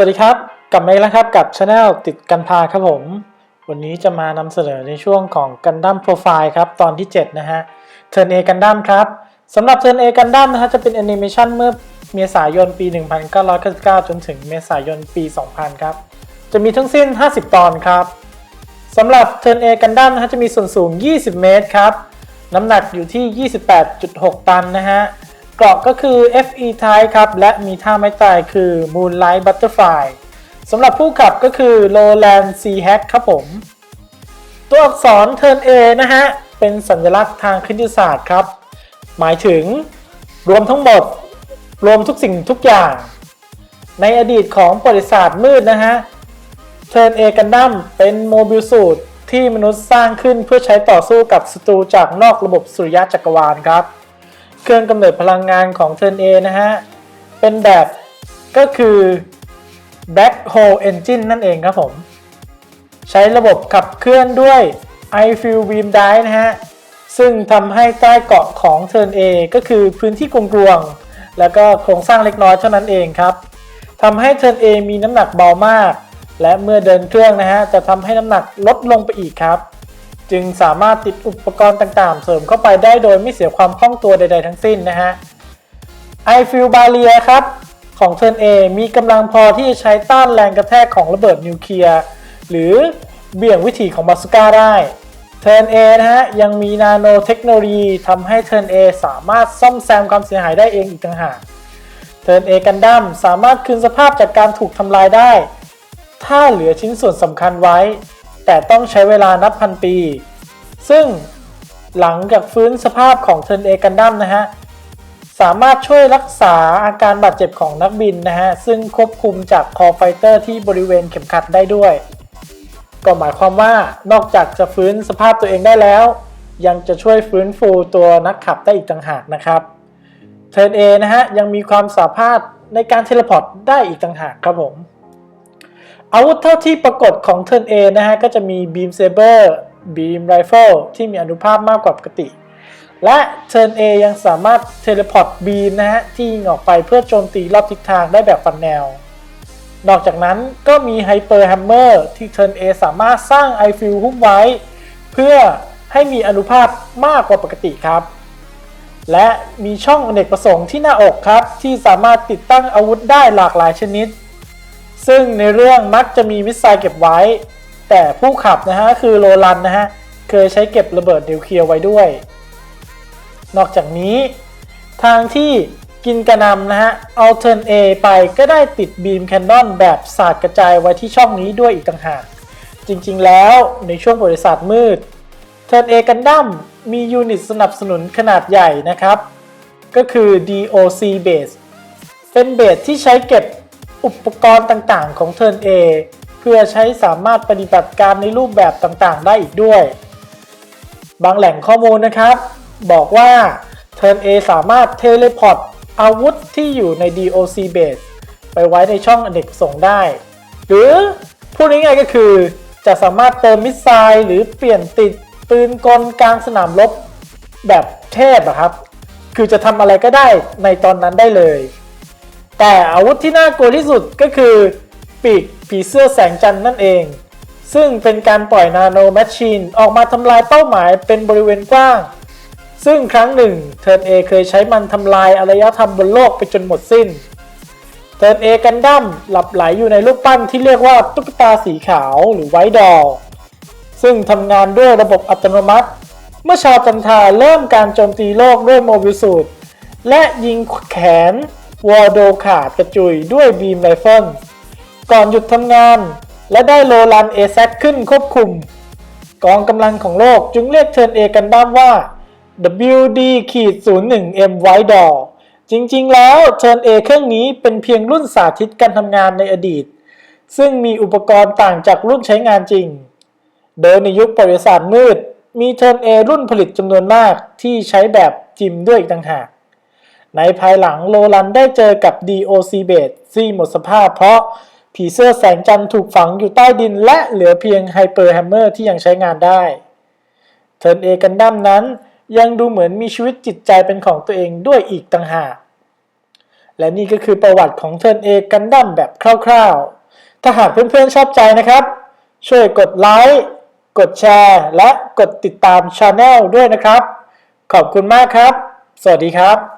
สวัสดีครับ กลับมาอีกแล้วครับกับช anel ติดกันพาครับผม วันนี้จะมานำเสนอในช่วงของกันดั้มโปรไฟล์ครับ ตอนที่ 7 นะฮะเทิร์นเอกันดั้มครับสำหรับเทิร์นเอกันดั้มนะฮะจะเป็นแอนิเมชันเมื่อเมษายนปี 1999 จนถึงเมษายนปี 2000 ครับ จะมีทั้งสิ้น 50 ตอนครับสำหรับเทิร์นเอกันดั้มนะฮะจะมีส่วนสูง 20 เมตรครับ น้ำหนักอยู่ที่ 28.6 ตันนะฮะ เกราะก็คือ FE Type ครับ และมีท่าไม้ตายคือ Moonlight Butterfly สำหรับผู้ขับก็คือ Lowland Sea Hack ครับผม ตัวอักษร Turn A นะฮะ เป็นสัญลักษณ์ทางคณิตศาสตร์ครับ หมายถึงรวมทั้งหมด รวมทุกสิ่งทุกอย่าง ในอดีตของประวัติศาสตร์มืดนะฮะเทิร์นเอกันดั้มเป็นโมบิลสูตรที่มนุษย์สร้างขึ้นเพื่อใช้ต่อสู้กับศัตรูจากนอกระบบสุริยะจักรวาลครับ เครื่องกำเนิดพลังงานของเทิร์นเอนะฮะ เป็นแบบก็คือ Black Hole Engine นั่นเองครับผม ใช้ระบบขับเคลื่อนด้วย i f i l Beam Drive นะฮะ ซึ่งทำให้ใต้เกาะของ Turn A ก็คือพื้นที่กลวงๆแล้วก็โครงสร้างเล็กน้อยเท่านั้นเองครับทำให้ Turn A มีน้ำหนักเบามาก และเมื่อเดินเครื่องนะฮะ จะทำให้น้ำหนักลดลงไปอีกครับ จึงสามารถติดอุปกรณ์ต่างๆ เสริมเข้าไปได้โดยไม่เสียความคล่องตัวใด ๆ ทั้งสิ้นนะฮะ i f i l Barrier ครับ ของ Turn A มีกำลังพอที่จะใช้ต้านแรงกระแทกของระเบิดนิวเคลียร์ หรือเบี่ยงวิถีของบาสุก้าได้ Turn A นะฮะ ยังมีนาโนเทคโนโลยีทำให้ Turn A สามารถซ่อมแซมความเสียหายได้เองอีกต่างหาก Turn A กันดั้มสามารถคืนสภาพจากการถูกทำลายได้ ถ้าเหลือชิ้นส่วนสำคัญไว้ แต่ต้องใช้เวลานับพันปี ซึ่งหลังจากฟื้นสภาพของ Turn A กันดั้มนะฮะ สามารถช่วยรักษาอาการบาดเจ็บของนักบินนะฮะ ซึ่งควบคุมจากคอไฟเตอร์ที่บริเวณเข็มขัดได้ด้วย ก็หมายความว่านอกจากจะฟื้นสภาพตัวเองได้แล้ว ยังจะช่วยฟื้นฟูตัวนักขับได้อีกต่างหากนะครับเทนเอนะฮะยังมีความสามารถในการเทเลพอร์ตได้อีกต่างหากครับผม อาวุธเท่าที่ปรากฏของเทิร์นเอนะฮะก็จะมี Beam Saber Beam Rifle ที่มีอนุภาพมากกว่าปกติ และ Turn A ยังสามารถเทเลพอร์ตบีมนะฮะที่ยิงออกไปเพื่อโจมตีรอบทิศทางได้แบบฟันแนว นอกจากนั้นก็มี Hyper Hammer ที่ Turn A สามารถสร้าง i f i l หุ้มไว้ เพื่อให้มีอนุภาพมากกว่าปกติครับ และมีช่องอเนกประสงค์ที่หน้าอกครับ ที่สามารถติดตั้งอาวุธได้หลากหลายชนิด ซึ่งในเรื่องมักจะมีมิสไซล์เก็บไว้ แต่ผู้ขับนะฮะคือโรลันนะฮะเคยใช้เก็บระเบิดนิวเคลียร์ไว้ด้วย นอกจากนี้ ทางที่กินกระนำนะฮะเอาเทิร์น A ไปก็ได้ติดบีมแคนนอนแบบสาดกระจายไว้ที่ช่องนี้ด้วยอีกต่างหาก จริงๆแล้วในช่วงบริษัทมืดเทิร์น A กันดั้มมียูนิตสนับสนุนขนาดใหญ่นะครับ ก็คือ DOC Base เป็นเบสที่ใช้เก็บ อุปกรณ์ต่างๆ ของ Turn A เพื่อใช้สามารถปฏิบัติการในรูปแบบต่างๆ ได้อีกด้วย บางแหล่งข้อมูลนะครับ บอกว่า Turn A สามารถเทเลพอร์ตอาวุธที่อยู่ใน DOC Base ไปไว้ในช่องอเนกประสงได้ หรือพูดง่ายๆก็คือ จะสามารถเติมมิสไซล์หรือเปลี่ยนติดปืนกลกลางสนามรบแบบเทพอะครับ คือจะทำอะไรก็ได้ในตอนนั้นได้เลย แต่อาวุธที่น่ากลัวที่สุดก็คือปีกผีเสื้อแสงจันทร์นั่นเอง ซึ่งเป็นการปล่อยนาโนแมชชีนออกมาทำลายเป้าหมายเป็นบริเวณกว้าง ซึ่งครั้งหนึ่งเทิร์นเอเคยใช้มันทำลายอารยธรรมบนโลกไปจนหมดสิ้น เทิร์นเอกันดั้มหลับไหลอยู่ในรูปปั้นที่เรียกว่าตุ๊กตาสีขาวหรือไวดอลซึ่งทำงานด้วยระบบอัตโนมัติ เมื่อชาวจันทาเริ่มการโจมตีโลกด้วยโมบิลสูตรและยิงแขน วอร์โดขาดกระจุยด้วยบีมไรเฟิลก่อนหยุดทำงาน และได้โรลันเอแซขึ้นควบคุม กองกำลังของโลกจึงเรียกเทิร์นเอกันดั้มว่า WD ขีด01 M White Door จริงๆ แล้วเทิร์นเอเครื่องนี้เป็นเพียงรุ่นสาธิตการทำงานในอดีต ซึ่งมีอุปกรณ์ต่างจากรุ่นใช้งานจริง โดยในยุคประวัติศาสตร์มืด มีเทิร์นเอรุ่นผลิตจำนวนมากที่ใช้แบบจิมด้วยอีกต่างหาก ในภายหลังโลลันได้เจอกับ DOC Base ที่หมดสภาพเพราะผีเสื้อแสงจันทร์ถูกฝังอยู่ใต้ดินและเหลือเพียงไฮเปอร์แฮมเมอร์ที่ยังใช้งานได้เทิร์นเอกันดั้มนั้นยังดูเหมือนมีชีวิตจิตใจเป็นของตัวเองด้วยอีกต่างหาก และนี่ก็คือประวัติของ Turn A Gundam แบบคร่าวๆ ถ้าหากเพื่อนๆชอบใจนะครับ ช่วยกดไลค์ กดแชร์ และกดติดตามช anel ด้วยนะครับ ขอบคุณมากครับ สวัสดีครับ